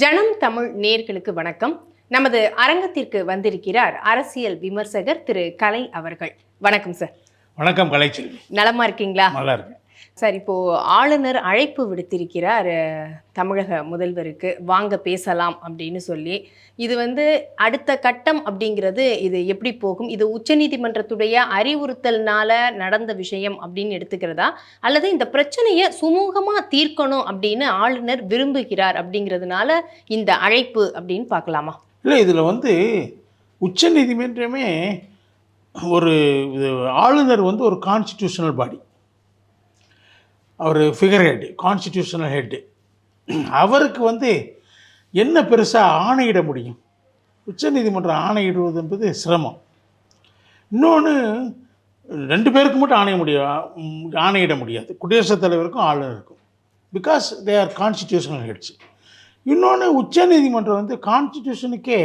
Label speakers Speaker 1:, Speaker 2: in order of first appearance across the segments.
Speaker 1: ஜனம் தமிழ் நேர்களுக்கு வணக்கம். நமது அரங்கத்திற்கு வந்திருக்கிறார் அரசியல் விமர்சகர் திரு கலை அவர்கள். வணக்கம் சார்.
Speaker 2: வணக்கம் கலைச்செல்வி.
Speaker 1: நலமா இருக்கீங்களா?
Speaker 2: நல்லா இருக்கு
Speaker 1: சார் இப்போ ஆளுநர் அழைப்பு விடுத்திருக்கிறார் தமிழக முதல்வருக்கு வாங்க பேசலாம் அப்படின்னு சொல்லி. இது வந்து அடுத்த கட்டம் அப்படிங்கிறது இது எப்படி போகும்? இது உச்சநீதிமன்றத்துடைய அறிவுறுத்தல்னால நடந்த விஷயம் அப்படின்னு எடுத்துக்கிறதா? அல்லது இந்த பிரச்சனையை சுமூகமாக தீர்க்கணும் அப்படின்னு ஆளுநர் விரும்புகிறார் அப்படிங்கிறதுனால இந்த அழைப்பு அப்படின்னு பார்க்கலாமா?
Speaker 2: இல்லை இதில் வந்து உச்சநீதிமன்றமே ஒரு இது ஆளுநர் வந்து ஒரு கான்ஸ்டிடியூஷனல் பாடி அவர் ஃபிகர் ஹெட் கான்ஸ்டிடியூஷனல் ஹெட்டு அவருக்கு வந்து என்ன பெருசாக ஆணையிட முடியும்? உச்சநீதிமன்றம் ஆணையிடுவது என்பது சிரமம். இன்னொன்று ரெண்டு பேருக்கு மட்டும் ஆணைய முடியும் ஆணையிட முடியாது. குடியரசுத் தலைவருக்கும் ஆளுநருக்கும். Because they are constitutional heads இன்னொன்று உச்சநீதிமன்றம் வந்து கான்ஸ்டிடியூஷனுக்கே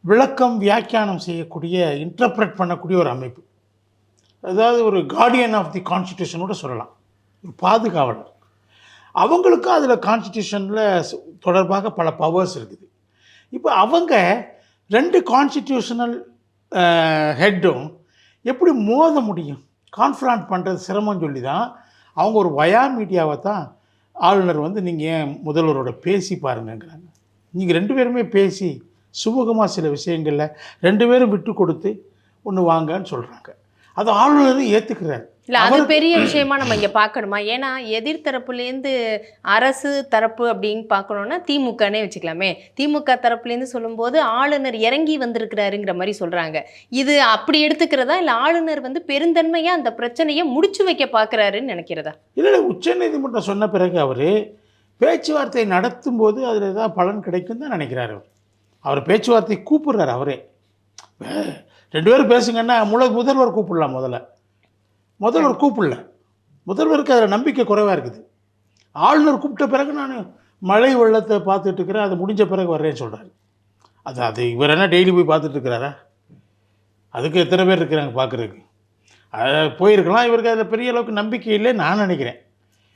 Speaker 2: விளக்கம் வியாக்கியானம் செய்யக்கூடிய இன்டர்பிரட் பண்ணக்கூடிய ஒரு அமைப்பு. அதாவது ஒரு கார்டியன் ஆஃப் தி கான்ஸ்டிடியூஷனோட சொல்லலாம். பாதுகாவலர். அவங்களுக்கும் அதில் கான்ஸ்டியூஷனில் தொடர்பாக பல பவர்ஸ் இருக்குது. இப்போ அவங்க ரெண்டு கான்ஸ்டிடியூஷனல் ஹெட்டும் எப்படி மோத முடியும்? கான்ஃபரண்ட் பண்ணுறது சிரமம் சொல்லி தான் அவங்க ஒரு வயா மீடியாவை தான் ஆளுநர் வந்து நீங்கள் ஏன் முதல்வரோட பேசி பாருங்கங்கிறாங்க. நீங்கள் ரெண்டு பேருமே பேசி சுமூகமாக சில விஷயங்களில் ரெண்டு பேரும் விட்டு கொடுத்து ஒன்று வாங்கன்னு சொல்கிறாங்க அது ஆளுநரும் ஏற்றுக்கிறார்
Speaker 1: இல்ல அது பெரிய விஷயமா நம்ம இங்க பார்க்கணுமா ஏன்னா எதிர்த்தரப்புலேருந்து அரசு தரப்பு அப்படின்னு பார்க்கணும்னா திமுகனே வச்சுக்கலாமே. திமுக தரப்புலேருந்து சொல்லும்போது ஆளுநர் இறங்கி வந்திருக்கிறாருங்கிற மாதிரி சொல்றாங்க. இது அப்படி எடுத்துக்கிறதா? இல்ல ஆளுநர் வந்து பெருந்தன்மையா அந்த பிரச்சனையை முடிச்சு வைக்க பார்க்கறாருன்னு நினைக்கிறதா?
Speaker 2: இல்லை உச்சநீதிமன்றம் சொன்ன பிறகு அவர் பேச்சுவார்த்தை நடத்தும்போது அதில் ஏதாவது பலன் கிடைக்கும் தான் நினைக்கிறாரு அவர் பேச்சுவார்த்தை கூப்பிடுறாரு அவரே. ரெண்டு பேரும் பேசுங்கன்னா முழு முதல்வர் கூப்பிடலாம் முதல்ல. முதல்வர் கூப்பிடல. முதல்வருக்கு அதில் நம்பிக்கை குறைவாக இருக்குது. ஆளுநர் கூப்பிட்ட பிறகு நான் மழை வெள்ளத்தை பார்த்துட்டு இருக்கிறேன் அது முடிஞ்ச பிறகு வர்றேன்னு சொல்கிறாரு அது அது இவர் என்ன டெய்லி போய் பார்த்துட்டு இருக்கிறாரா அதுக்கு எத்தனை பேர் இருக்கிறாங்க பார்க்குறதுக்கு. அது போயிருக்கலாம் இவருக்கு அதில் பெரிய அளவுக்கு நம்பிக்கை இல்லை நான் நினைக்கிறேன்.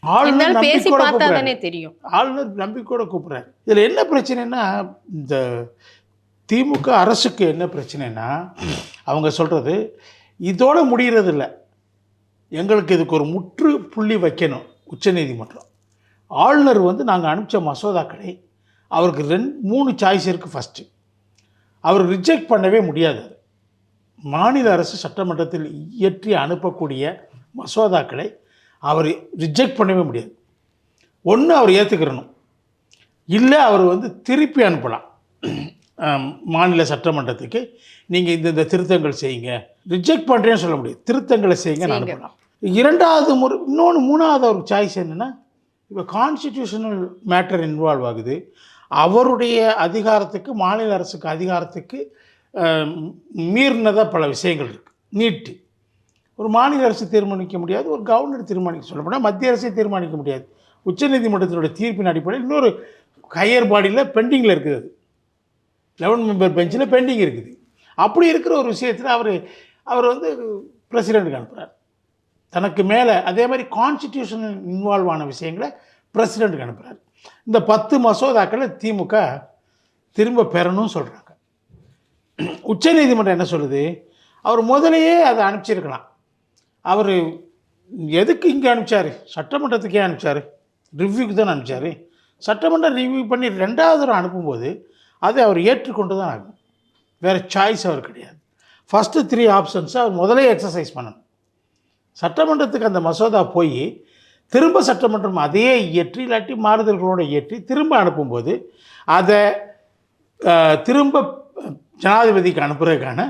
Speaker 2: ஆளுநர் நம்பிக்கையோட கூப்பிடுறாரு. ஆளுநர் நம்பிக்கையோட கூப்பிட்றாரு. இதில் என்ன பிரச்சனைனா இந்த திமுக அரசுக்கு என்ன பிரச்சனைனா அவங்க சொல்கிறது இதோடு முடிகிறது இல்லை எங்களுக்கு இதுக்கு ஒரு முற்று புள்ளி வைக்கணும் உச்சநீதிமன்றம் ஆளுநர் வந்து நாங்கள் அனுப்பிச்ச மசோதாக்களை அவருக்கு ரெண்டு மூணு சாய்ஸ் இருக்குது ஃபஸ்ட்டு அவர் ரிஜெக்ட் பண்ணவே முடியாது. அது. மாநில அரசு சட்டமன்றத்தில் இயற்றி அனுப்பக்கூடிய மசோதாக்களை அவர் ரிஜெக்ட் பண்ணவே முடியாது. ஒன்று அவர் ஏற்றுக்கிறணும் இல்லை அவர் வந்து திருப்பி அனுப்பலாம். மாநில சட்டமன்றத்துக்கு நீங்கள் இந்த இந்த திருத்தங்கள் செய்யுங்க. ரிஜெக்ட் பண்ணுறேன்னு சொல்ல முடியாது. திருத்தங்களை செய்யுங்க
Speaker 1: செய்யுங்க.
Speaker 2: அனுப்பலாம் இரண்டாவது முறை இன்னொன்று மூணாவது ஒரு சாய்ஸ் என்னென்னா இப்போ கான்ஸ்டிடியூஷனல் மேட்டர் இன்வால்வ் ஆகுது. அவருடைய அதிகாரத்துக்கு மாநில அரசுக்கு அதிகாரத்துக்கு மீறினதாக பல விஷயங்கள் இருக்குது நீட்டு. ஒரு மாநில அரசு தீர்மானிக்க முடியாது ஒரு கவர்னர் தீர்மானிக்க சொல்ல முடியாது மத்திய அரசே தீர்மானிக்க முடியாது. உச்சநீதிமன்றத்தினுடைய தீர்ப்பின் அடிப்படையில் இன்னொரு ஹையர் பாடியில் பெண்டிங்கில் இருக்குது அது. லெவன் மெம்பர் பெஞ்சில் பெண்டிங் இருக்குது. அப்படி இருக்கிற ஒரு விஷயத்தில் அவர் அவர் வந்து பிரசிடெண்ட்டுக்கு அனுப்புகிறார் தனக்கு மேலே அதே மாதிரி கான்ஸ்டிடியூஷன் இன்வால்வ் ஆன விஷயங்களை பிரசிடெண்ட்டுக்கு அனுப்புகிறார் இந்த பத்து மசோதாக்களை திமுக திரும்ப பெறணும்னு சொல்கிறாங்க உச்சநீதிமன்றம் என்ன சொல்லுது? அவர் முதலையே அதை அனுப்பிச்சிருக்கலாம். அவர் எதுக்கு இங்கே அனுப்பிச்சாரு? சட்டமன்றத்துக்கே அனுப்பிச்சாரு. ரிவ்யூக்கு தான் அனுப்பிச்சாரு. சட்டமன்றம் ரிவ்யூ பண்ணி ரெண்டாவது தடவை அனுப்பும்போது அதை அவர் ஏற்றுக்கொண்டு தான் ஆகும் வேறு சாய்ஸ் அவர் கிடையாது. ஃபஸ்ட்டு த்ரீ ஆப்ஷன்ஸை அவர் முதலே எக்ஸசைஸ் பண்ணணும். சட்டமன்றத்துக்கு அந்த மசோதா போய் திரும்ப சட்டமன்றம் அதையே இயற்றி இல்லாட்டி மாறுதல்களோடு இயற்றி திரும்ப அனுப்பும்போது அதை திரும்ப ஜனாதிபதிக்கு அனுப்புறதுக்கான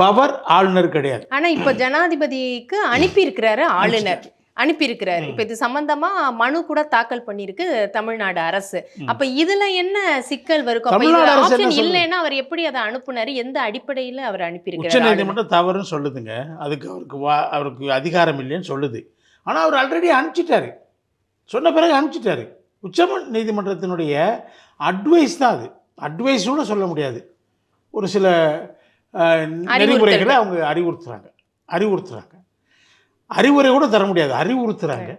Speaker 2: பவர் ஆளுநர் கிடையாது.
Speaker 1: ஆனா இப்ப ஜனாதிபதிக்கு அனுப்பி இருக்கிறாரு ஆளுநர் அனுப்பி இருக்கிறாரு இப்ப இது சம்பந்தமா மனு கூட தாக்கல் பண்ணிருக்கு தமிழ்நாடு அரசு. அப்ப இதுல என்ன சிக்கல் வரும்? இல்லைன்னா அவர் எப்படி அதை அனுப்புனாரு? எந்த அடிப்படையில அவர் அனுப்பி
Speaker 2: உச்ச நீதிமன்றம் தவறுன்னு சொல்லுதுங்க. அதுக்கு அவருக்கு வா அவருக்கு அதிகாரம் இல்லைன்னு சொல்லுது. ஆனால் அவர் ஆல்ரெடி அனுப்பிச்சிட்டாரு. சொன்ன பிறகு அனுப்பிச்சிட்டாரு. உச்ச நீதிமன்றத்தினுடைய அட்வைஸ் தான் அது. அட்வைஸ் கூட சொல்ல முடியாது. ஒரு சில நெறிமுறைகளை அவங்க அறிவுறுத்துறாங்க. அறிவுறுத்துறாங்க. அறிவுரை கூட தர முடியாது. அறிவுறுத்துறாங்க.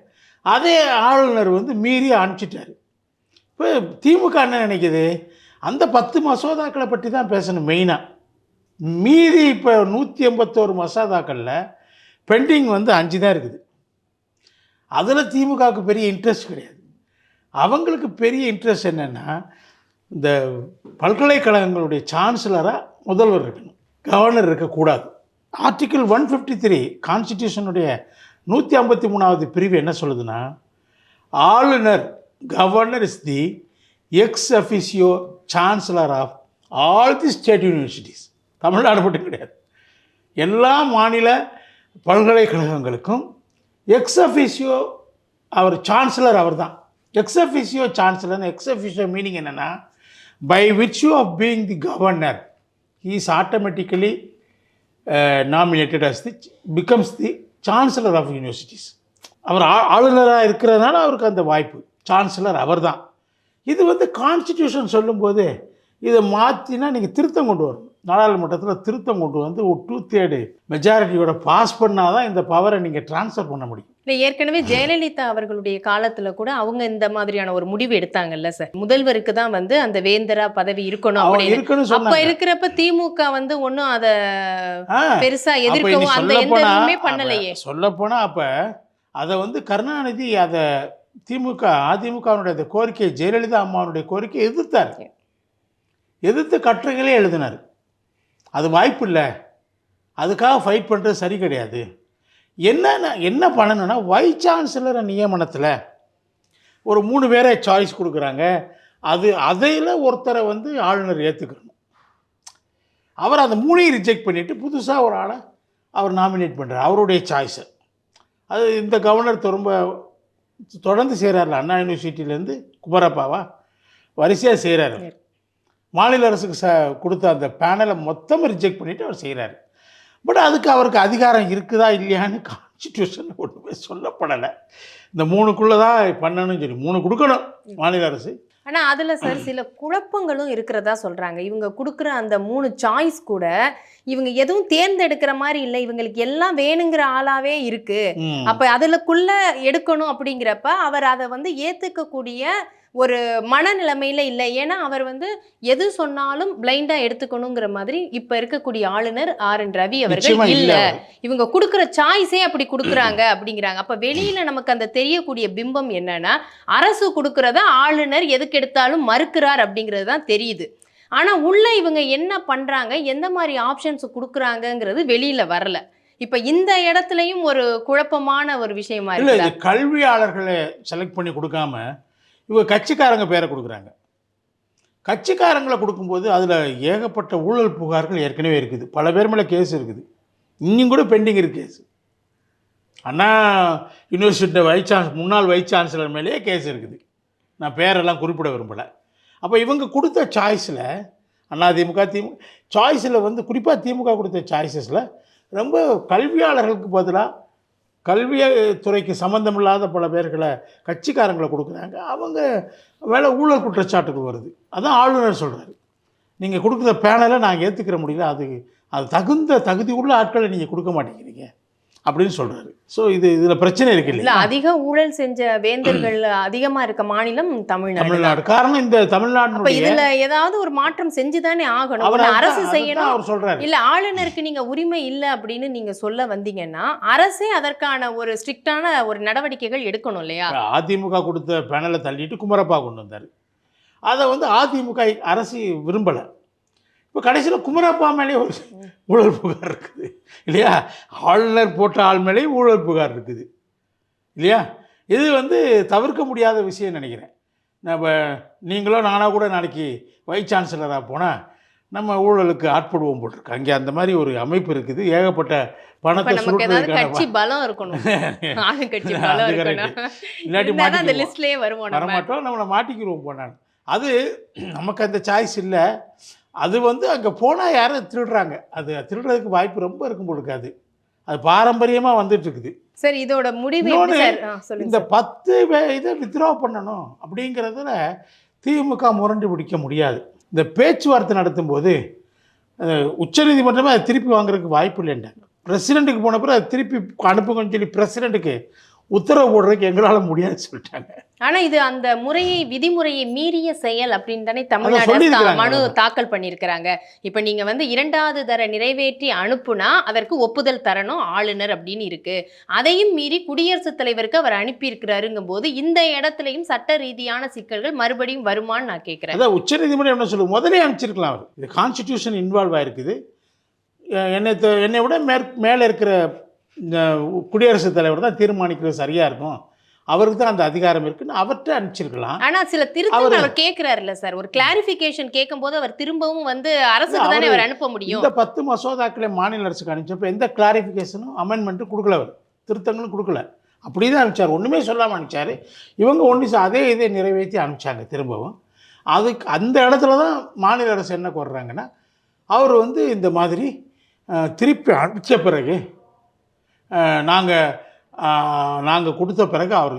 Speaker 2: அதே ஆளுநர் வந்து மீறி அனுப்பிச்சிட்டாரு. இப்போ இப்போ திமுக என்ன நினைக்குது? அந்த பத்து மசோதாக்களை பற்றி தான் பேசணும் மெயினாக மீதி இப்போ நூற்றி எண்பத்தோரு மசோதாக்களில் பெண்டிங் வந்து அஞ்சு தான் இருக்குது. அதில் திமுகவுக்கு பெரிய இன்ட்ரெஸ்ட் கிடையாது. அவங்களுக்கு பெரிய இன்ட்ரெஸ்ட் என்னென்னா இந்த பல்கலைக்கழகங்களுடைய சான்சலராக முதல்வர் இருக்கணும். கவர்னர் இருக்கக்கூடாது. ஆர்டிக்கிள் ஒன் ஃபிஃப்டி த்ரீ கான்ஸ்டிடியூஷனுடைய நூற்றி ஐம்பத்தி மூணாவது பிரிவு என்ன சொல்லுதுன்னா ஆளுநர் governor is the ex officio chancellor of all the state universities Tamil Nadu மட்டும் கிடையாது. எல்லா மாநில பல்கலைக்கழகங்களுக்கும் எக்ஸ் அஃபிஷியோ அவர் சான்சலர் அவர் தான் ex officio chancellor ex officio meaning என்னென்னா by which of being the governor he automatically nominated as the becomes the chancellor of universities அவர் ஆ- ஆளுநராக இருக்கிறதுனால அவருக்கு அந்த வாய்ப்பு. சான்சலர் அவர் தான் இது வந்து கான்ஸ்டிடியூஷன் சொல்லும்போது இதை மாற்றினா நீங்கள் திருத்தம் கொண்டு வரணும். நாடாளுமன்றத்தில் திருத்தம் கொண்டு வந்து ஒரு டூ தேர்டு மெஜாரிட்டியோட பாஸ் பண்ணால் தான் இந்த பவரை நீங்கள் ட்ரான்ஸ்ஃபர் பண்ண முடியும்.
Speaker 1: இல்லை ஏற்கனவே ஜெயலலிதா அவர்களுடைய காலத்துல கூட அவங்க இந்த மாதிரியான ஒரு முடிவு எடுத்தாங்கல்ல சார். முதல்வருக்கு தான் வந்து அந்த வேந்தரா பதவி இருக்கணும் அப்படின்னு. அப்ப இருக்கிறப்ப திமுக வந்து ஒன்றும் அத பெருசா எதிர்க்கவும் அந்த எந்த பண்ணலையே
Speaker 2: அப்ப சொல்லப்போனா அப்ப அதை வந்து கருணாநிதி அதை திமுக அதிமுகவினுடைய கோரிக்கை ஜெயலலிதா அம்மாவுடைய கோரிக்கையை எதிர்த்தார். எதிர்த்து கட்டுரைகளே எழுதினார். அது வாய்ப்பு இல்லை. அதுக்காக ஃபைட் பண்ணுறது சரி கிடையாது. என்ன என்ன பண்ணணும்னா வைஸ் சான்சலர் நியமனத்தில் ஒரு மூணு பேரை சாய்ஸ் கொடுக்குறாங்க. அது அதில் ஒருத்தரை வந்து ஆளுநர் ஏற்றுக்கணும் அவர் அந்த மூணையும் ரிஜெக்ட் பண்ணிவிட்டு புதுசாக ஒரு ஆளை அவர் நாமினேட் பண்ணுறார் அவருடைய சாய்ஸை அது இந்த கவர்னர் ரொம்ப தொடர்ந்து செய்கிறார்ல அண்ணா யூனிவர்சிட்டியிலேருந்து குமரப்பாவா? வரிசையாக செய்கிறாரு மாநில அரசுக்கு ச கொடுத்த அந்த பேனலை மொத்தமாக ரிஜெக்ட் பண்ணிவிட்டு அவர் செய்கிறாரு பட் அதுக்கு அவருக்கு அதிகாரம் இருக்குதா இல்லையான்னு கான்ஸ்டிடியூஷனில் ஒன்றுமே சொல்லப்படலை. இந்த மூணுக்குள்ளே தான் பண்ணணும்னு சொல்லி மூணு கொடுக்கணும் மாநில அரசு.
Speaker 1: ஆனா அதுல சார் சில குழப்பங்களும் இருக்கிறதா சொல்றாங்க. இவங்க கொடுக்குற அந்த மூணு சாய்ஸ் கூட இவங்க எதுவும் தேர்ந்தெடுக்கிற மாதிரி இல்லை. இவங்களுக்கு எல்லாம் வேணுங்கிற ஆளாவே இருக்கு. அப்ப அதுலக்குள்ள எடுக்கணும் அப்படிங்கிறப்ப அவர் அதை வந்து ஏத்துக்கக்கூடிய ஒரு மனநிலைமையில இல்லை. ஏன்னா அவர் வந்து எது சொன்னாலும் பிளைண்டா எடுத்துக்கணுங்கிற மாதிரி இப்ப இருக்கக்கூடிய ஆளுநர் ஆர். என். ரவி அவர்கள் இல்ல இவங்க கொடுக்குற சாய்ஸே அப்படி கொடுக்குறாங்க அப்படிங்கிறாங்க. அப்ப வெளியில நமக்கு அந்த தெரியக்கூடிய பிம்பம் என்னன்னா அரசு கொடுக்கறத ஆளுநர் எதுக்கு எடுத்தாலும் மறுக்கிறார் அப்படிங்கிறது தான் தெரியுது. ஆனா உள்ள இவங்க என்ன பண்றாங்க எந்த மாதிரி ஆப்ஷன்ஸ் கொடுக்குறாங்கங்கிறது வெளியில வரல. இப்ப இந்த இடத்துலயும் ஒரு குழப்பமான ஒரு விஷயமா
Speaker 2: இது கல்வியாளர்களை செலக்ட் பண்ணி கொடுக்காம இவங்க கட்சிக்காரங்க பேரை கொடுக்குறாங்க. கட்சிக்காரங்களை கொடுக்கும்போது அதில் ஏகப்பட்ட ஊழல் புகார்கள் ஏற்கனவே இருக்குது. பல பேர் மேலே கேஸ் இருக்குது. இன்னும் கூட பெண்டிங் இருக்கு case Anna university vice chance முன்னாள் வைஸ் சான்சலர் மேலேயே கேஸ் இருக்குது. நான் பேரெல்லாம் குறிப்பிட விரும்பலை. அப்போ இவங்க கொடுத்த சாய்ஸில் அண்ணா திமுக திமுக சாய்ஸில் வந்து குறிப்பாக திமுக கொடுத்த சாய்ஸஸில் ரொம்ப கல்வியாளர்களுக்கு பதிலாக கல்வி துறைக்கு சம்மந்தமில்லாத பல பேர்களை கட்சிக்காரங்களை கொடுக்குறாங்க. அவங்க வேலை ஊழல் குற்றச்சாட்டுக்கு வருது. அதான் ஆளுநர் சொல்கிறாரு நீங்கள் கொடுக்குற பேனலை நாங்கள் ஏற்றுக்கிற முடியல. அது அது தகுந்த தகுதி உள்ள ஆட்களை நீங்கள் கொடுக்க மாட்டேங்கிறீங்க. அப்படின்னு சொல்கிறாரு ஸோ இது இதில் பிரச்சனை இருக்கு
Speaker 1: இல்ல அதிக ஊழல் செஞ்ச வேந்தர்கள் அதிகமா இருக்க மாநிலம் தமிழ்நாடு தான்.
Speaker 2: தமிழ்நாடு. காரணம் இந்த தமிழ்நாட்டினுடைய
Speaker 1: இதுல ஏதாவது ஒரு மாற்றம் செஞ்சுதானே ஆகணும்.
Speaker 2: அவர்
Speaker 1: ஒண்ணு
Speaker 2: அதான்-
Speaker 1: அரசு செய்யணும்.
Speaker 2: அவர் சொல்கிறாரு
Speaker 1: இல்ல ஆளுநருக்கு நீங்க உரிமை இல்ல அப்படின்னு நீங்க சொல்ல வந்தீங்கன்னா அரசே அதற்கான ஒரு ஸ்ட்ரிக்டான ஒரு நடவடிக்கைகள் எடுக்கணும் இல்லையா?
Speaker 2: அதிமுக கொடுத்த பேனலை தள்ளிட்டு குமரப்பா கொண்டு வந்தார். அதை வந்து அதிமுக அரசு விரும்பலை. இப்போ கடைசியில் குமரப்பா மேலே ஒரு ஊழல் புகார் இருக்குது. இல்லையா? ஆளுநர் போட்ட ஆள் மேலே ஊழல் புகார் இருக்குது. இல்லையா? இது வந்து தவிர்க்க முடியாத விஷயம் நினைக்கிறேன். நம்ம நீங்களோ நானாக கூட நாளைக்கு வைஸ் சான்சலராக போனால் நம்ம ஊழலுக்கு ஆட்படுவோம் போட்டிருக்கு. அங்கே அந்த மாதிரி ஒரு அமைப்பு இருக்குது. ஏகப்பட்ட பணத்தை
Speaker 1: கட்சி பலம் இருக்கணும்.
Speaker 2: இல்லாட்டி வரமாட்டோம் நம்மளை மாட்டிக்கிடுவோம் போனான் அது நமக்கு அந்த சாய்ஸ் இல்லை. அது வந்து அங்கே போனால் யாரும் திருடுறாங்க. அது திருடுறதுக்கு வாய்ப்பு ரொம்ப இருக்கும் போல இருக்காது அது. பாரம்பரியமாக வந்துட்டு இருக்குது.
Speaker 1: சரி இதோட முடிவு
Speaker 2: இந்த. பத்து இதை வித்ட்ரா பண்ணணும் அப்படிங்கிறதுல திமுக முரண்டு பிடிக்க முடியாது. இந்த பேச்சுவார்த்தை நடத்தும்போது அஹ், உச்சநீதிமன்றமே அதை திருப்பி வாங்குறதுக்கு வாய்ப்பு இல்லைன்றாங்க பிரசிடெண்ட்டுக்கு போன பிறகு அதை திருப்பி அனுப்புங்கன்னு சொல்லி பிரசிடெண்ட்டுக்கு உத்தரவு போடுறதுக்கு எங்களால் முடியாதுன்னு சொல்லிட்டாங்க.
Speaker 1: ஆனா இது அந்த முறையை விதிமுறையை மீறிய செயல் அப்படின்னு தானே தமிழ்நாடு. மனு தாக்கல் பண்ணியிருக்கிறாங்க. இப்ப நீங்க வந்து இரண்டாவது தர நிறைவேற்றி அனுப்புனா அதற்கு ஒப்புதல் தரணும் ஆளுநர் அப்படின்னு இருக்கு. அதையும் மீறி குடியரசுத் தலைவருக்கு அவர் அனுப்பியிருக்கிறாருங்கும் போது இந்த இடத்துலயும் சட்ட ரீதியான சிக்கல்கள் மறுபடியும் வருமான்னு நான் கேட்கிறேன்
Speaker 2: அதான் உச்சநீதிமன்றம் என்ன சொல்லுது? முதலே அனுப்பிச்சிருக்கலாம் அவர். இது கான்ஸ்டிடியூஷன் இன்வால்வ் ஆயிருக்குது என்னை என்னை விட மேற் மேலே இருக்கிற குடியரசுத் தலைவர் தான் தீர்மானிக்கிறது சரியாக இருக்கும் அவருக்கு தான் அந்த அதிகாரம் இருக்குன்னு அவர்கிட்ட அனுப்பிச்சிருக்கலாம்.
Speaker 1: ஆனா சில திருத்தங்கள்
Speaker 2: அவரு-
Speaker 1: கேட்கிறாருல்ல சார். ஒரு கிளாரிபிகேஷன் கேட்கும் போது அவர் திரும்பவும் வந்து அரசுக்கு
Speaker 2: இல்ல,
Speaker 1: தானே
Speaker 2: அவரு-
Speaker 1: அனுப்ப முடியும்.
Speaker 2: இந்த பத்து மசோதாக்களை மாநில அரசுக்கு அனுப்பிச்சப்ப எந்த கிளாரிஃபிகேஷனும் அமெண்ட்மெண்ட்டும் கொடுக்கல அவர். திருத்தங்களும் கொடுக்கல. அப்படி தான் அனுப்பிச்சார். ஒன்றுமே சொல்லாமல் அனுப்பிச்சார். இவங்க ஒன்று அதே இதை நிறைவேற்றி அனுப்பிச்சாங்க திரும்பவும். அதுக்கு அந்த இடத்துல தான் மாநில அரசு என்ன கோர்றாங்கன்னா அவர் வந்து இந்த மாதிரி திருப்பி அனுப்பிச்ச பிறகு நாங்கள் நாங்கள் கொடுத்த பிறகு அவர்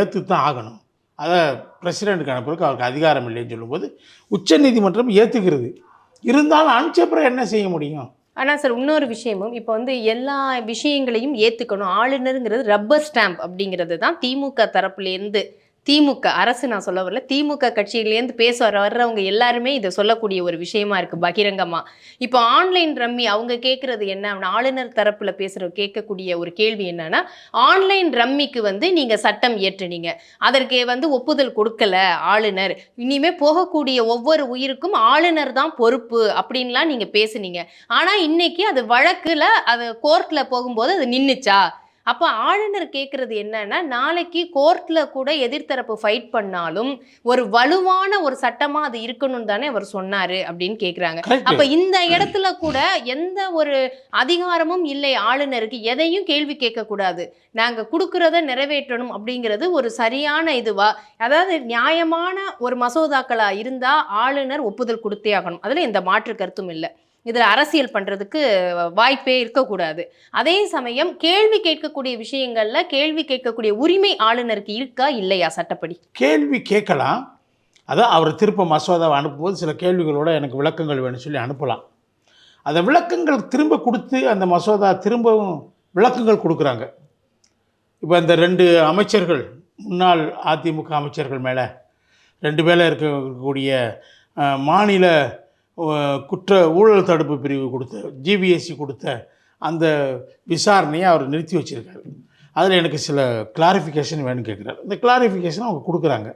Speaker 2: ஏற்று தான் ஆகணும். அதை பிரசிடெண்ட்டுக்கு அனுப்புறதுக்கு அவருக்கு அதிகாரம் இல்லைன்னு சொல்லும்போது உச்சநீதிமன்றம் ஏற்றுக்கிறது இருந்தாலும் அனுப்பிச்ச பிறகு என்ன செய்ய முடியும்?
Speaker 1: ஆனால் சார் இன்னொரு விஷயமும் இப்போ வந்து எல்லா விஷயங்களையும் ஏற்றுக்கணும் ஆளுநருங்கிறது ரப்பர் ஸ்டாம்ப் அப்படிங்கிறது தான் திமுக தரப்புலேருந்து திமுக அரசு நான் சொல்ல வரல திமுக கட்சியிலேருந்து பேச வர வர்றவங்க எல்லாருமே இதை சொல்லக்கூடிய ஒரு விஷயமா இருக்கு பகிரங்கமா. இப்போ ஆன்லைன் ரம்மி அவங்க கேட்கறது என்ன? ஆளுநர் தரப்புல பேசுற கேட்கக்கூடிய ஒரு கேள்வி என்னன்னா ஆன்லைன் ரம்மிக்கு வந்து நீங்க சட்டம் இயற்றுனீங்க. அதற்கு வந்து ஒப்புதல் கொடுக்கல ஆளுநர். இனிமே போகக்கூடிய ஒவ்வொரு உயிருக்கும் ஆளுநர் தான் பொறுப்பு அப்படின்லாம் நீங்க பேசுனீங்க. ஆனா இன்னைக்கு அது வழக்குல அது கோர்ட்ல போகும்போது அது நின்னுச்சா? அப்ப ஆளுநர் கேட்கறது என்னன்னா நாளைக்கு கோர்ட்ல கூட எதிர்த்தரப்பு ஃபைட் பண்ணாலும் ஒரு வலுவான ஒரு சட்டமா அது இருக்கணும் தானே அவர் சொன்னாரு அப்படின்னு கேக்குறாங்க.
Speaker 2: கரெக்ட்
Speaker 1: அப்ப இந்த இடத்துல கூட எந்த ஒரு அதிகாரமும் இல்லை ஆளுநருக்கு எதையும் கேள்வி கேட்க கூடாது நாங்க கொடுக்கறத நிறைவேற்றணும் அப்படிங்கிறது ஒரு சரியான இதுவா? அதாவது நியாயமான ஒரு மசோதாக்களா இருந்தா ஆளுநர் ஒப்புதல் கொடுத்தே ஆகணும். அதுல எந்த மாற்று கருத்தும் இல்லை. இதில் அரசியல் பண்ணுறதுக்கு வாய்ப்பே இருக்கக்கூடாது. அதே சமயம் கேள்வி கேட்கக்கூடிய விஷயங்களில் கேள்வி கேட்கக்கூடிய உரிமை ஆளுநருக்கு இருக்கா இல்லையா சட்டப்படி?
Speaker 2: கேள்வி கேட்கலாம். அதான் அவர் திருப்ப மசோதாவை அனுப்பும்போது சில கேள்விகளோட எனக்கு விளக்கங்கள் வேணும்னு சொல்லி அனுப்பலாம். அந்த விளக்கங்கள் திரும்ப கொடுத்து அந்த மசோதா திரும்பவும் விளக்கங்கள் கொடுக்குறாங்க. இப்போ இந்த ரெண்டு அமைச்சர்கள் முன்னாள் அதிமுக அமைச்சர்கள் மேலே ரெண்டு பேரில் இருக்கக்கூடிய மாநில குற்ற ஊழல் தடுப்பு பிரிவு கொடுத்த ஜிபிஎஸ்சி கொடுத்த அந்த விசாரணையை அவர் நிறுத்தி வச்சிருக்காரு. அதில் எனக்கு சில கிளாரிஃபிகேஷன் வேணும்னு கேட்குறாரு. இந்த கிளாரிஃபிகேஷன் அவங்க கொடுக்குறாங்க.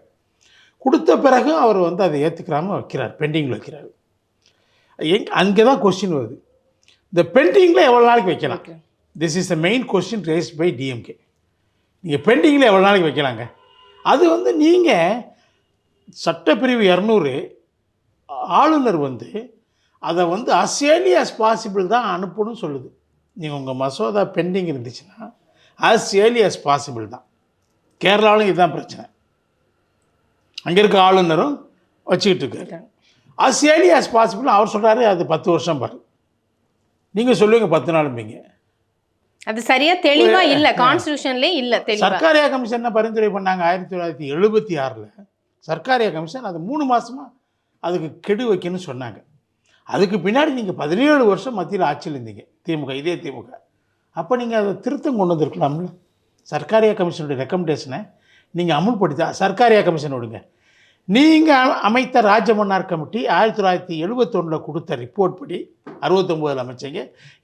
Speaker 2: கொடுத்த பிறகு அவர் வந்து அதை ஏற்றுக்கிறாம வைக்கிறார் பெண்டிங்கில் வைக்கிறார். எங் அங்கே தான் கொஸ்டின் வருது. இந்த பெண்டிங்கில் எவ்வளோ நாளைக்கு வைக்கலாம்? This is the main question raised by DMK நீங்கள் பெண்டிங்கில் எவ்வளோ நாளைக்கு வைக்கலாங்க? அது வந்து நீங்கள் சட்டப்பிரிவு இரநூறு ஆளுநர் வந்து அதை வந்து early as பாசிபிள் தான் அனுப்பணும்னு சொல்லுது. நீங்கள் உங்கள் மசோதா பெண்டிங் இருந்துச்சுன்னா early as பாசிபிள் தான். கேரளாவிலும் இதுதான் பிரச்சனை. அங்கே இருக்க ஆளுநரும் வச்சுக்கிட்டு இருக்காரு. early as பாசிபிள் அவர் சொல்கிறாரு அது பத்து வருஷம் பாரு. நீங்கள் சொல்லுவீங்க பத்து நாளும்பீங்க
Speaker 1: அது சரியா தெளிவா இல்ல கான்ஸ்டியூஷன்லயே இல்ல
Speaker 2: சர்க்காரியா கமிஷன் பரிந்துரை பண்ணாங்க? ஆயிரத்தி தொள்ளாயிரத்தி எழுபத்தி ஆறில். சர்க்காரியா கமிஷன் அது மூணு மாதமாக அதுக்கு கெடு வைக்கணும்னு சொன்னாங்க. அதுக்கு பின்னாடி நீங்கள் பதினேழு வருஷம் மத்தியில் ஆட்சியில் இருந்தீங்க திமுக இதே திமுக. அப்போ நீங்கள் அதை திருத்தம் கொண்டு வந்திருக்கலாம்ல? சர்க்காரியா கமிஷனுடைய ரெக்கமெண்டேஷனை நீங்கள் அமுல்படுத்த சர்க்காரியா கமிஷன் விடுங்க. நீங்கள் அமைத்த ராஜமன்னார் கமிட்டி ஆயிரத்தி தொள்ளாயிரத்தி எழுபத்தொன்னில் கொடுத்த ரிப்போர்ட் படி அறுபத்தொம்போதில் அமைச்சீங்க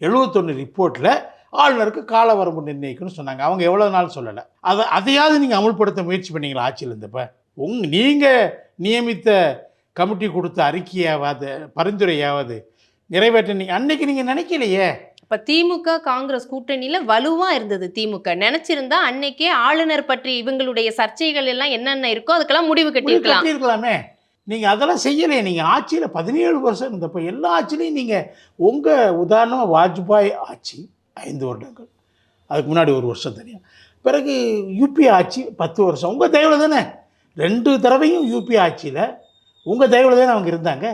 Speaker 2: எழுபத்தொன்று ரிப்போர்ட்டில் ஆளுநருக்கு கால வரம்பு நிர்ணயிக்கணும்னு சொன்னாங்க. அவங்க எவ்வளோ நாள் சொல்லலை. அதை அதையாவது நீங்கள் அமுல்படுத்த முயற்சி பண்ணீங்களா ஆட்சியில் இருந்தப்ப? உங் நீங்கள் நியமித்த கமிட்டி கொடுத்த அறிக்கையாவது பரிந்துரையாவது நிறைவேற்ற நீங்கள் அன்னைக்கு நீங்கள் நினைக்கலையே?
Speaker 1: இப்ப திமுக காங்கிரஸ் கூட்டணியில வலுவா இருந்தது திமுக. நினைச்சிருந்தா அன்னைக்கே ஆளுநர் பற்றி இவங்களுடைய சர்ச்சைகள் எல்லாம் என்னென்ன இருக்கோ அதுக்கெல்லாம் முடிவு கட்டியிருக்கலாம்.
Speaker 2: கட்டியிருக்கலாமே. நீங்கள் அதெல்லாம் செய்யலையே. நீங்கள் ஆட்சியில் பதினேழு வருஷம் இருந்தப்போ எல்லா ஆட்சிலையும் நீங்கள் உங்கள் உதாரணமாக வாஜ்பாய் ஆட்சி ஐந்து வருடங்கள். அதுக்கு முன்னாடி ஒரு வருஷம் தனியாக பிறகு யூபி ஆட்சி பத்து வருஷம். உங்கள் தயவில் தானே ரெண்டு தடவையும் யூபி ஆட்சியில் உங்கள் தயவில் தானே அவங்க இருந்தாங்க.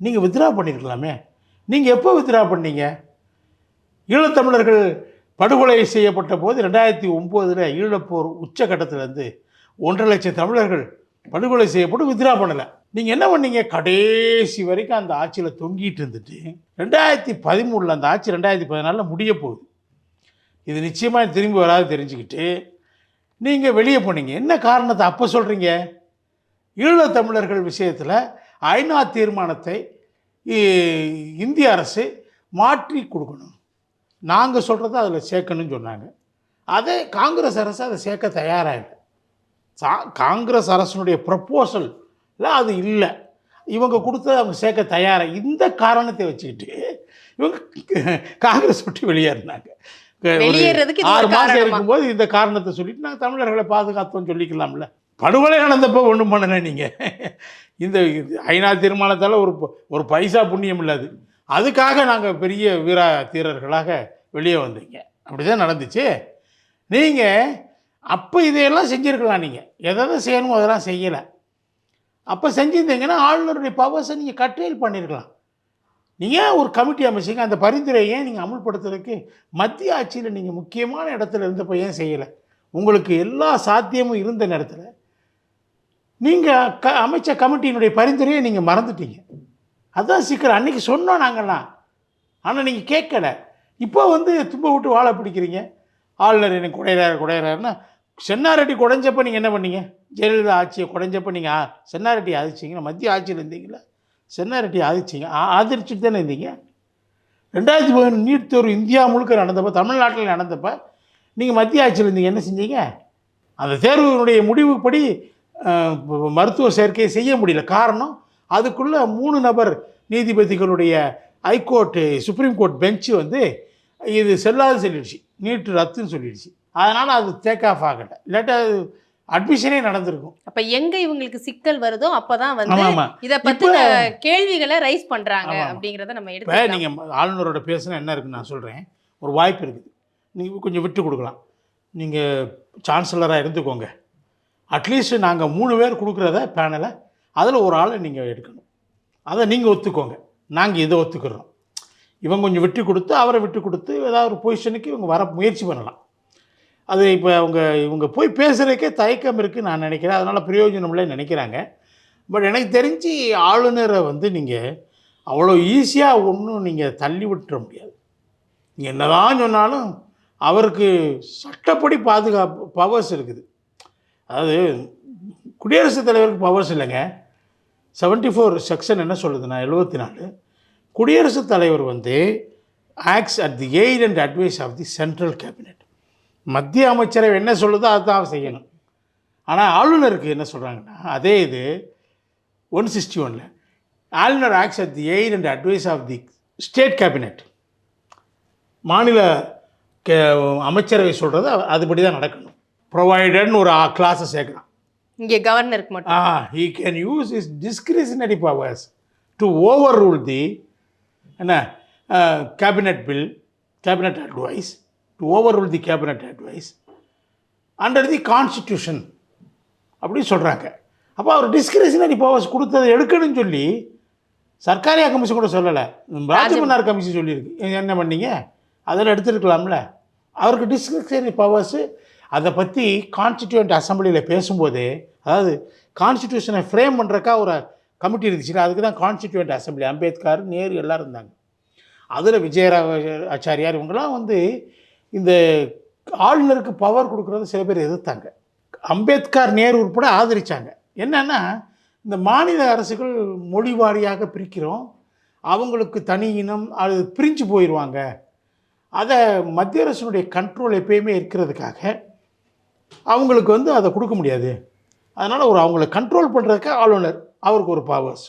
Speaker 2: நீங்கள் வித்ரா பண்ணியிருக்கலாமே நீங்கள் எப்போ வித்ரா பண்ணீங்க? ஈழத்தமிழர்கள் படுகொலை செய்யப்பட்ட போது ரெண்டாயிரத்தி ஒம்போதில் ஈழப்போர் உச்சக்கட்டத்திலேருந்து ஒன்றரை லட்சம் தமிழர்கள் படுகொலை செய்யப்பட்டு வித்ரா பண்ணலை. நீங்கள் என்ன பண்ணீங்க? கடைசி வரைக்கும் அந்த ஆட்சியில் தொங்கிட்டு இருந்துட்டு ரெண்டாயிரத்தி பதிமூணில் அந்த ஆட்சி ரெண்டாயிரத்தி பதினாலில் முடிய போகுது. இது நிச்சயமாக திரும்பி வராது தெரிஞ்சுக்கிட்டு. நீங்கள் வெளியே போனீங்க. என்ன காரணத்தை அப்போ சொல்கிறீங்க ஈழத்தமிழர்கள் விஷயத்தில் ஐநா தீர்மானத்தை இந்திய அரசு மாற்றி கொடுக்கணும். நாங்கள் சொல்கிறத அதில் சேர்க்கணும்னு சொன்னாங்க. அதே காங்கிரஸ் அரசு அதை சேர்க்க தயாராக இல்லை சா காங்கிரஸ் அரசனுடைய ப்ரப்போசல் அது இல்லை. இவங்க கொடுத்ததை அவங்க சேர்க்க தயாராக இந்த காரணத்தை வச்சுக்கிட்டு இவங்க காங்கிரஸ் விட்டு வெளியேறினாங்க. ஆறு மாதம்? இருக்கும்போது இந்த காரணத்தை சொல்லிட்டு நாங்கள் தமிழர்களை பாதுகாத்தோம்னு சொல்லிக்கலாம்ல. படுகொலை நடந்தப்போ ஒன்றும் பண்ணுங்க நீங்கள் இந்த இது ஐநா தீர்மானத்தால் ஒரு ப- ஒரு பைசா புண்ணியம் இல்லாது அதுக்காக நாங்கள் பெரிய வீரா தீரர்களாக வெளியே வந்தீங்க. அப்படி தான் நடந்துச்சு. நீங்கள் அப்போ இதையெல்லாம் செஞ்சுருக்கலாம் நீங்கள் எதாவது செய்யணுமோ அதெல்லாம் செய்யலை. அப்போ செஞ்சுருந்தீங்கன்னா ஆளுநருடைய பவர்ஸை நீங்கள் கட்டையில் பண்ணியிருக்கலாம் நீங்கள் ஒரு கமிட்டி அமைச்சிங்க. அந்த பரிந்துரையை ஏன் நீங்கள் அமுல்படுத்துறதுக்கு மத்திய ஆட்சியில் நீங்கள் முக்கியமான இடத்துல இருந்தப்போ ஏன் செய்யலை? உங்களுக்கு எல்லா சாத்தியமும் இருந்த நேரத்தில் நீங்கள் க அமைச்ச கமிட்டியினுடைய பரிந்துரையை நீங்கள் மறந்துட்டீங்க. அதுதான் சீக்கிரம் அன்றைக்கி சொன்னோம் நாங்கள்லாம். ஆனால் நீங்கள் கேட்கல. இப்போ வந்து தும்ப விட்டு வாழை பிடிக்கிறீங்க. ஆளுநர் எனக்கு குடையிறாரு குடையிறாருன்னா சென்னாரெட்டி குடைஞ்சப்போ நீங்கள் என்ன பண்ணீங்க? ஜெயலலிதா ஆட்சியை குடைஞ்சப்போ நீங்கள் சென்னாரெட்டி ஆதிச்சிங்கன்னா மத்திய ஆட்சியில் இருந்தீங்களா? சென்னாரெட்டி ஆதிச்சிங்க. ஆ- ஆதரிச்சுட்டு தானே இருந்தீங்க. ரெண்டாயிரத்தி பதினொன்று நீட் தேர்வு இந்தியா முழுக்க நடந்தப்போ தமிழ்நாட்டில் நடந்தப்போ நீங்கள் மத்திய ஆட்சியில் இருந்தீங்க. என்ன செஞ்சீங்க? அந்த தேர்வினுடைய முடிவுப்படி மருத்துவ சேர்க்கையை செய்ய முடியல. காரணம் அதுக்குள்ளே மூணு நபர் நீதிபதிகளுடைய high court supreme court bench வந்து இது செல்லாது சொல்லிடுச்சு. நீட் ரத்துன்னு சொல்லிடுச்சு. அதனால் அது டேக் ஆஃப் ஆகலை. இல்லாட்டா அது அட்மிஷனே நடந்திருக்கும்.
Speaker 1: அப்ப எங்க இவங்களுக்கு சிக்கல் வருதோ அப்பதான் வந்து
Speaker 2: ஆமாம் ஆமாம்
Speaker 1: இத பத்தின கேள்விகளை ரைஸ் பண்றாங்க
Speaker 2: ஆமா.
Speaker 1: அப்படிங்கறத நம்ம எடுத்து
Speaker 2: நீங்கள் ஆளுநரோட பேசுனா என்ன இருக்குன்னு நான் சொல்கிறேன் ஒரு வாய்ப்பு இருக்குது. நீங்கள் கொஞ்சம் விட்டு கொடுக்கலாம். நீங்கள் சான்சலராக இருந்துக்கோங்க. அட்லீஸ்ட் நாங்கள் மூணு பேர் கொடுக்குறத பேனலை அதில் ஒரு ஆளை நீங்கள் எடுக்கணும். அதை நீங்கள் ஒத்துக்கோங்க. நாங்கள் இதை ஒத்துக்கிறோம். இவங்க கொஞ்சம் விட்டு கொடுத்து அவரை விட்டு கொடுத்து ஏதாவது ஒரு பொசிஷனுக்கு இவங்க வர முயற்சி பண்ணலாம். அது இப்போ அவங்க இவங்க போய் பேசுகிறதுக்கே தயக்கம் இருக்குது நான் நினைக்கிறேன். அதனால் பிரயோஜனம் நினைக்கிறாங்க. பட் எனக்கு தெரிஞ்சு ஆளுநரை வந்து நீங்கள் அவ்வளோ ஈஸியாக ஒன்றும் நீங்கள் தள்ளி விட்டுற முடியாது. நீங்கள் என்னதான் சொன்னாலும் அவருக்கு சட்டப்படி பாதுகாப்பு பவர்ஸ் இருக்குது. அதாவது குடியரசுத் தலைவருக்கு பவர்ஸ் இல்லைங்க. செவன்ட்டி ஃபோர் செக்ஷன் என்ன சொல்லுதுன்னா எழுபத்தி நாலு. குடியரசுத் தலைவர் வந்து acts at the aid and advice of the central cabinet மத்திய அமைச்சரவை என்ன சொல்லுதோ அதுதான் செய்யணும். ஆனால் ஆளுநருக்கு என்ன சொல்கிறாங்கன்னா அதே இது ஒன் சிக்ஸ்டி ஒனில் ஆளுநர் acts at the aid and advice of the state cabinet மாநில கே அமைச்சரவை சொல்கிறது அதுபடி தான் நடக்கணும். ப்ரொவைடட்னு ஒரு கிளாஸை சேர்க்குறான்.
Speaker 1: இங்க கவர்னருக்கு மட்டும்.
Speaker 2: ஆ he can use his discretionary powers to overrule the என்ன cabinet bill cabinet advice to overrule the cabinet advice under the constitution அப்படின்னு சொல்கிறாங்க அப்போ அவர் டிஸ்கிரிஷனரி பவர்ஸ் கொடுத்ததை எடுக்கணும்னு சொல்லி சர்க்காரியா கமிஷன் கூட சொல்லலை. ராஜமன்னார் கமிஷன் சொல்லியிருக்கு. என்ன பண்ணீங்க? அதில் எடுத்துருக்கலாம்ல. அவருக்கு டிஸ்கிரிஷனரி பவர்ஸு அதை பற்றி கான்ஸ்டிடியூண்ட் அசம்பிளியில் பேசும்போது அதாவது கான்ஸ்டிடியூஷனை ஃப்ரேம் பண்ணுறக்கா ஒரு கமிட்டி இருந்துச்சுன்னா அதுக்கு தான் கான்ஸ்டிடியூண்ட் அசம்பிளி அம்பேத்கர் நேரு எல்லோரும் இருந்தாங்க. அதில் விஜயராவ ஆச்சாரியார் இவங்கெல்லாம் வந்து இந்த ஆளுநருக்கு பவர் கொடுக்குறத சில பேர் எதிர்த்தாங்க. அம்பேத்கர் நேரு உட்பட ஆதரித்தாங்க என்னென்னா இந்த மாநில அரசுகள் மொழி வாரியாக பிரிக்கிறோம். அவங்களுக்கு தனி இனம் அது பிரிஞ்சு போயிடுவாங்க அதை மத்திய அரசினுடைய கண்ட்ரோல் எப்பயுமே இருக்கிறதுக்காக அவங்களுக்கு வந்து அதை கொடுக்க முடியாது. அதனால் ஒரு அவங்கள கண்ட்ரோல் பண்ணுறதுக்கு ஆளுநர் அவருக்கு ஒரு பவர்ஸ்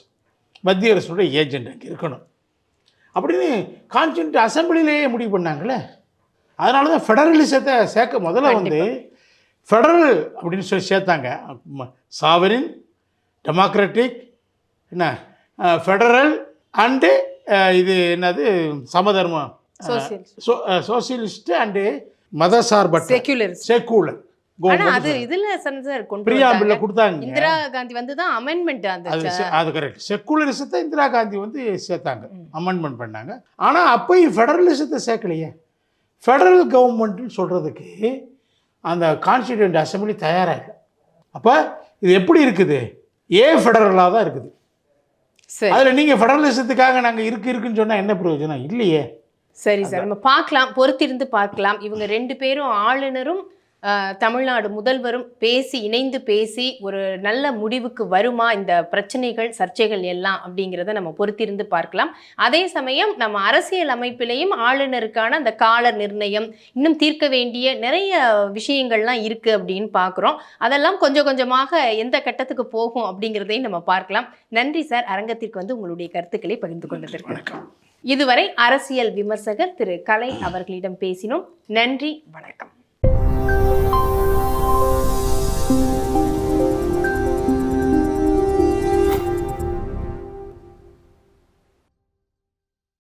Speaker 2: மத்திய அரசுடைய ஏஜென்ட் அங்கே இருக்கணும். அப்படின்னு கான்ஸ்டியூண்ட் அசம்பிளிலேயே முடிவு பண்ணாங்களே அதனால தான் ஃபெடரலிசத்தை சேர்க்க முதல்ல வந்து ஃபெடரல் அப்படின்னு சொல்லி சேர்த்தாங்க. சாவரின் டெமோக்ராட்டிக் என்ன ஃபெடரல் அண்டு இது என்னது சமதர்மம் சோசியலிஸ்ட் அண்டு மதசார்பற்ற
Speaker 1: செக்யூலர்
Speaker 2: செக்குலர்
Speaker 1: ஆனா அது இதுல சென்சார் கொண்டு வந்தாங்க.
Speaker 2: கொடுத்தாங்க.
Speaker 1: இந்திரா காந்தி வந்து தான் அமெண்ட்மெண்ட் அந்த
Speaker 2: அது கரெக்ட் செக்குலரிசத்தை இந்திரா காந்தி வந்து சேர்த்தாங்க. அமெண்ட்மெண்ட் பண்ணாங்க. ஆனால் அப்பயும் ஃபெடரலிசத்தை சேர்க்கலையே. ஃபெடரல் கவர்மெண்ட்னு சொல்கிறதுக்கு அந்த கான்ஸ்டிடியூண்ட் அசம்பிளி தயாராக இல்லை அப்போ இது எப்படி இருக்குது? ஏ ஃபெடரலாக தான் இருக்குது.
Speaker 1: சரி.
Speaker 2: அதில் நீங்கள் ஃபெடரலிசத்துக்காக நாங்கள் இருக்கு இருக்குன்னு சொன்னால் என்ன பிரயோஜனம்? இல்லையே.
Speaker 1: சரி சார். நம்ம பார்க்கலாம் பொறுத்திருந்து பார்க்கலாம். இவங்க ரெண்டு பேரும் ஆளுநரும் தமிழ்நாடு முதல்வரும் பேசி இணைந்து பேசி ஒரு நல்ல முடிவுக்கு வருமா? இந்த பிரச்சனைகள் சர்ச்சைகள் எல்லாம் அப்படிங்கிறத நம்ம பொறுத்திருந்து பார்க்கலாம். அதே சமயம் நம்ம அரசியல் அமைப்பிலையும் ஆளுநருக்கான அந்த கால நிர்ணயம் இன்னும் தீர்க்க வேண்டிய நிறைய விஷயங்கள்லாம் இருக்கு அப்படின்னு பார்க்குறோம். அதெல்லாம் கொஞ்சம் கொஞ்சமாக எந்த கட்டத்துக்கு போகும் அப்படிங்கிறதையும் நம்ம பார்க்கலாம். நன்றி சார். அரங்கத்திற்கு வந்து உங்களுடைய கருத்துக்களை பகிர்ந்து கொண்டதற்கு. இதுவரை அரசியல் விமர்சகர் திரு கலை அவர்களிடம் பேசினோம். நன்றி வணக்கம்.